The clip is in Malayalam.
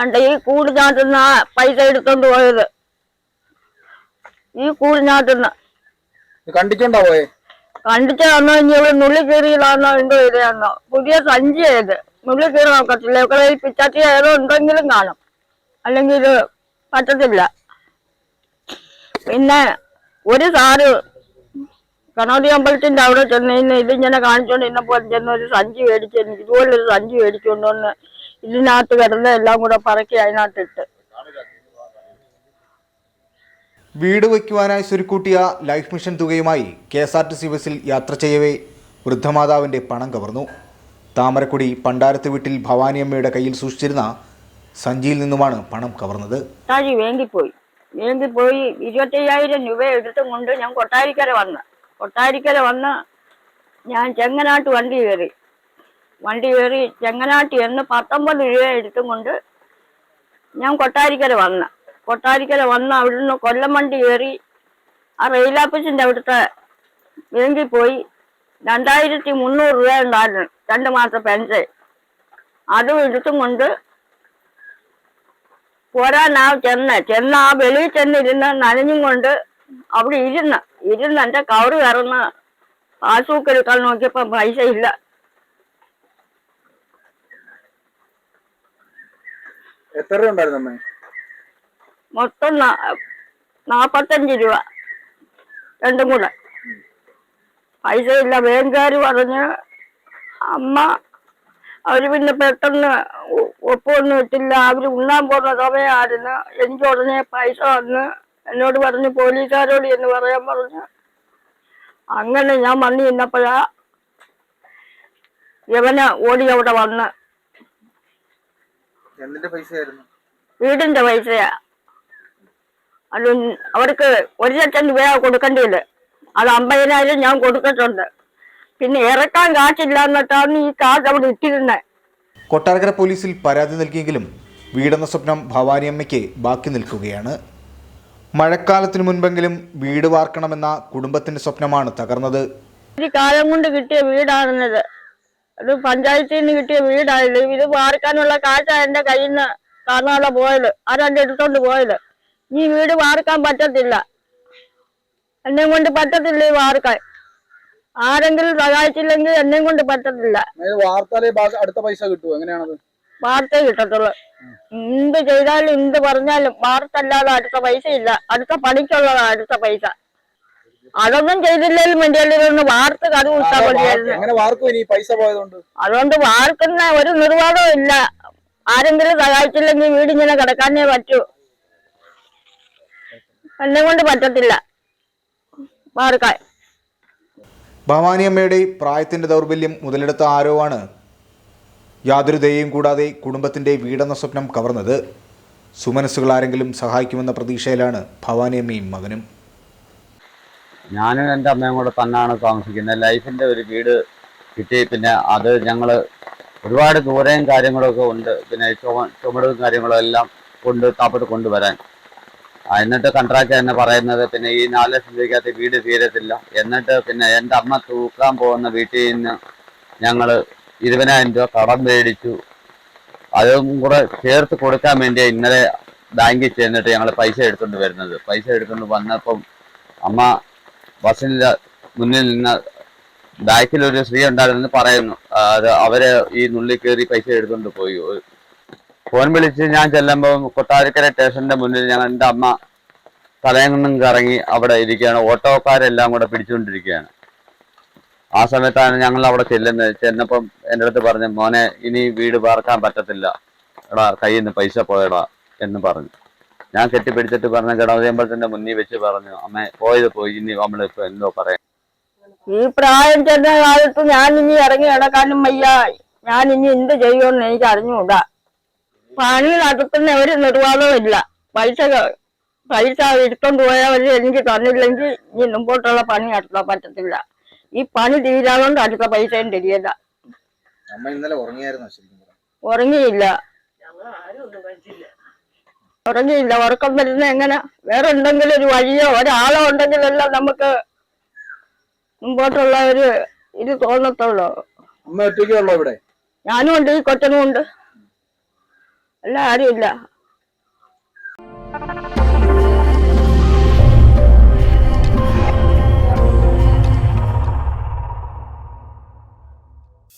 അണ്ട ഈ കൂട് ആ പൈസ എടുത്തോണ്ട് പോയത്. ഈ കൂട് ഇത് കണ്ടിട്ടുണ്ടോ പോയെ? കണ്ടിട്ടാണോ ഇനി ഇവിടെ നുള്ളി കീറിയതാണോ എന്തോ ഇതാണോ പുതിയ സഞ്ചിയത് നുള്ളി കീറി നോക്കത്തില്ല. ഇവിടെ ഈ പിച്ചാത്തി ഏതോ ഉണ്ടെങ്കിലും കാണും. അല്ലെങ്കിൽ ഇത് പറ്റത്തില്ല. പിന്നെ ഒരു സാറ് കണോതി അമ്പലത്തിന്റെ അവിടെ ചെന്ന് ഇന്ന് ഇതിങ്ങനെ കാണിച്ചോണ്ട് ഇന്നപ്പോൾ ചെന്ന് ഒരു സഞ്ചി മേടിച്ച് എനിക്ക് ഇതുപോലൊരു സഞ്ചി മേടിച്ചുകൊണ്ട് വന്ന് ഇതിനകത്ത് കിടന്ന് എല്ലാം കൂടെ പറക്കി അതിനകത്തിട്ട്. വീട് വയ്ക്കുവാനായി സ്വരുക്കൂട്ടിയ life mission തുകയുമായി K S R T C ബസ്സിൽ യാത്ര ചെയ്യവേ വൃദ്ധമാതാവിന്റെ പണം കവർന്നു. താമരക്കുടി പണ്ടാരത്ത് വീട്ടിൽ ഭവാനിയമ്മയുടെ കയ്യിൽ സൂക്ഷിച്ചിരുന്ന സഞ്ചിയിൽ നിന്നുമാണ് പണം കവർന്നത്. താഴി വേണ്ടിപ്പോയി. വേണ്ടിപ്പോയി ഇരുപത്തയ്യായിരം രൂപ എടുത്തും കൊണ്ട് ഞാൻ കൊട്ടാരിക്കര വന്ന്. കൊട്ടാരിക്കര വന്ന് ഞാൻ ചെങ്ങനാട്ട് വണ്ടി കയറി. വണ്ടി കയറി ചെങ്ങനാട്ടി എന്ന് പത്തൊമ്പത് രൂപ എടുത്തും കൊണ്ട് ഞാൻ കൊട്ടാരിക്കര വന്ന്. കൊട്ടാരിക്കര വന്ന് അവിടുന്ന് കൊല്ലം വണ്ടി കയറി ആ റെയിൽ ഓഫീസിന്റെ അവിടുത്തെ ബാങ്കിൽ പോയി. രണ്ടായിരത്തി മുന്നൂറ് രൂപ ഉണ്ടായിരുന്നു രണ്ട് മാസം പെൻഷൻ. അതും എടുത്തും കൊണ്ട് പോരാനാ ചെന്ന് ചെന്ന് ആ വെളിയിൽ ചെന്നിരുന്ന് നനഞ്ഞും കൊണ്ട് അവിടെ ഇരുന്ന് ഇരുന്ന് എന്റെ കവറ് കറന്ന് പാസ്ബുക്ക് എടുക്കാൻ നോക്കിയപ്പോ പൈസ ഇല്ല. എത്ര രൂപ ഉണ്ടായിരുന്നു മൊത്തം നാപ്പത്തഞ്ച് രൂപ. രണ്ടും കൂടെ. പൈസ ഇല്ല വേങ്കാര് പറഞ്ഞ് അമ്മ അവർ പിന്നെ പെട്ടെന്ന് ഒപ്പൊന്നും ഇട്ടില്ല അവർ ഉണ്ണാൻ പോകുന്ന സമയമായിരുന്നു. എനിക്ക് ഉടനെ പൈസ വന്ന് എന്നോട് പറഞ്ഞു പോലീസുകാരോട് എന്ന് പറയാൻ പറഞ്ഞു. അങ്ങനെ ഞാൻ വന്നു ചെന്നപ്പോഴാ യവന ഓടി അവിടെ വന്ന് എന്തിന്റെ പൈസയായിരുന്നു? വീടിന്റെ പൈസയാ. അത് അവർക്ക് ഒരു ലക്ഷം രൂപ കൊടുക്കേണ്ടിയില്ലേ അത് അമ്പതിനായിരം ഞാൻ കൊടുത്തിട്ടുണ്ട്. പിന്നെ ഇറക്കാൻ കാശില്ല എന്നിട്ടാണ് ഈ കാശ് അവിടെ ഇട്ടിരുന്നത് കൊട്ടാരക്കര പോലീസിൽ പരാതി നൽകിയെങ്കിലും വീടെന്ന സ്വപ്നം ഭവാനിയമ്മയ്ക്ക് ബാക്കി നിൽക്കുകയാണ്. മഴക്കാലത്തിനു മുൻപെങ്കിലും വീട് വാർക്കണമെന്ന കുടുംബത്തിന്റെ സ്വപ്നമാണ് തകർന്നത്. ഒരു കാലം കൊണ്ട് കിട്ടിയ വീടാണെന്നത് അത് പഞ്ചായത്തിൽ നിന്ന് കിട്ടിയ വീടായത്. ഇത് വാർക്കാനുള്ള കാഴ്ച എന്റെ കയ്യിൽ നിന്ന് കാണാതെ പോയത്. ആരാണ്ട് എടുത്തോണ്ട് പോയത്. ഈ വീട് വാർക്കാൻ പറ്റത്തില്ല. എന്നെ കൊണ്ട് പറ്റത്തില്ല ഈ വാർക്കാൻ. ആരെങ്കിലും സഹായിച്ചില്ലെങ്കിൽ എന്നെ കൊണ്ട് പറ്റത്തില്ല. വാർത്താലേ അടുത്ത പൈസ കിട്ടുമോ എങ്ങനെയാണത്? വാർത്തേ കിട്ടത്തുള്ളൂ. എന്ത് ചെയ്താലും എന്ത് പറഞ്ഞാലും വാർത്തല്ലാതെ അടുത്ത പൈസ ഇല്ല അടുത്ത പണിക്കുള്ളതാ അടുത്ത പൈസ. അതൊന്നും ചെയ്തില്ലെങ്കിലും വേണ്ടിയല്ലേ വാർത്ത് വാർത്ത. കഥ വിട്ടാൽ മതിയായിരുന്നു വാർക്കും ഇനി പൈസ പോയതുകൊണ്ട്? അതുകൊണ്ട് വാർക്കുന്ന ഒരു നിർവാഹവും ഇല്ല. ആരെങ്കിലും സഹായിച്ചില്ലെങ്കിൽ വീടിങ്ങനെ കിടക്കാനേ പറ്റൂ. എന്നെ കൊണ്ട് പറ്റത്തില്ല. വാർക്കാൻ. ഭവാനിയമ്മയുടെ പ്രായത്തിന്റെ ദൗർബല്യം മുതലെടുത്ത ആരോവാണ്. യാതൊരു ദയയും കൂടാതെ കുടുംബത്തിന്റെ വീടെന്ന സ്വപ്നം കവർന്നത്. സുമനസ്സുകൾ ആരെങ്കിലും സഹായിക്കുമെന്ന പ്രതീക്ഷയിലാണ് ഭവാനിയമ്മയും മകനും. ഞാനും എന്റെ അമ്മയും കൂടെ തന്നെയാണ് താമസിക്കുന്നത്. ലൈഫിന്റെ ഒരു വീട് കിട്ടി. പിന്നെ അത് ഞങ്ങൾ ഒരുപാട് ദൂരെയും കാര്യങ്ങളൊക്കെ ഉണ്ട്. പിന്നെ ചുമ ചുമടും കാര്യങ്ങളും എല്ലാം കൊണ്ട് താപ്പോട്ട് കൊണ്ടുവരാൻ. എന്നിട്ട് കൺട്രാക്ട് തന്നെ പറയുന്നത് പിന്നെ ഈ നാല് ലക്ഷം രൂപയ്ക്കകത്ത് വീട് തീരത്തില്ല. എന്നിട്ട് പിന്നെ എന്റെ അമ്മ തൂക്കാൻ പോകുന്ന വീട്ടിൽ നിന്ന് ഞങ്ങൾ ഇരുപതിനായിരം രൂപ കടം മേടിച്ചു. അതും കൂടെ ചേർത്ത് കൊടുക്കാൻ വേണ്ടി ഇന്നലെ ബാങ്കിൽ ചെന്നിട്ട് ഞങ്ങൾ പൈസ എടുത്തുകൊണ്ട് വരുന്നത്. പൈസ എടുത്തുകൊണ്ട് വന്നപ്പം അമ്മ ബസ്സിന്റെ മുന്നിൽ നിന്ന് ബാക്കിൽ ഒരു സ്ത്രീ ഉണ്ടായിരുന്നു പറയുന്നു. അത് അവർ ഈ നുള്ളി കയറി പൈസ എടുത്തുകൊണ്ട് പോയി. ഫോൺ വിളിച്ച് ഞാൻ ചെല്ലുമ്പോൾ കൊട്ടാരക്കര സ്റ്റേഷന്റെ മുന്നിൽ ഞാൻ എന്റെ അമ്മ തലയങ്ങും കറങ്ങി അവിടെ ഇരിക്കുകയാണ്. ഓട്ടോക്കാരെല്ലാം കൂടെ പിടിച്ചുകൊണ്ടിരിക്കുകയാണ്. ആ സമയത്താണ് ഞങ്ങൾ അവിടെ ചെല്ലുന്നത്. ചെന്നപ്പം എന്റെ അടുത്ത് പറഞ്ഞു മോനെ ഇനി വീട് പാർക്കാൻ പറ്റത്തില്ല. എടാ കയ്യിൽ നിന്ന് പൈസ പോയടാ എന്ന് പറഞ്ഞു. ഞാൻ കെട്ടിപ്പിടിച്ചിട്ട് പറഞ്ഞ ഗണപതിയമ്പലത്തിന്റെ മുന്നിൽ വെച്ച് പറഞ്ഞു അമ്മ പോയത് പോയി ഇനി നമ്മളിപ്പോ എന്തോ പറയാം. ഈ പ്രായം ചെന്ന കാലത്ത് ഞാൻ ഇനി ഇറങ്ങി കിടക്കാനും വയ്യ. ഞാൻ ഇനി എന്ത് ചെയ്യുമെന്ന് എനിക്ക് അറിഞ്ഞുകൂടാ. പണി നടത്തുന്ന ഒരു നിർവാദവും ഇല്ല. പൈസ പൈസ എടുത്തോണ്ട് പോയവർ എനിക്ക് തന്നില്ലെങ്കിൽ ഇനി മുമ്പോട്ടുള്ള പണി നടത്താൻ പറ്റത്തില്ല. ഈ പണി തീരാതുകൊണ്ട് അടുത്ത പൈസയും തിരിയല്ല അമ്മ ഇന്നലെ ആരും ഒന്നും പറഞ്ഞാ. ഉറങ്ങിയില്ല ഉറക്കം വരുന്ന എങ്ങനെ? വേറെ എന്തെങ്കിലും ഒരു വഴിയോ ഒരാളോ ഉണ്ടെങ്കിലെല്ലാം നമുക്ക് മുമ്പോട്ടുള്ള ഒരു ഇത് തോന്നത്തുള്ളൂ. ഞാനും ഉണ്ട് ഈ കൊച്ചനും ഉണ്ട്. എല്ലാം ആരുമില്ല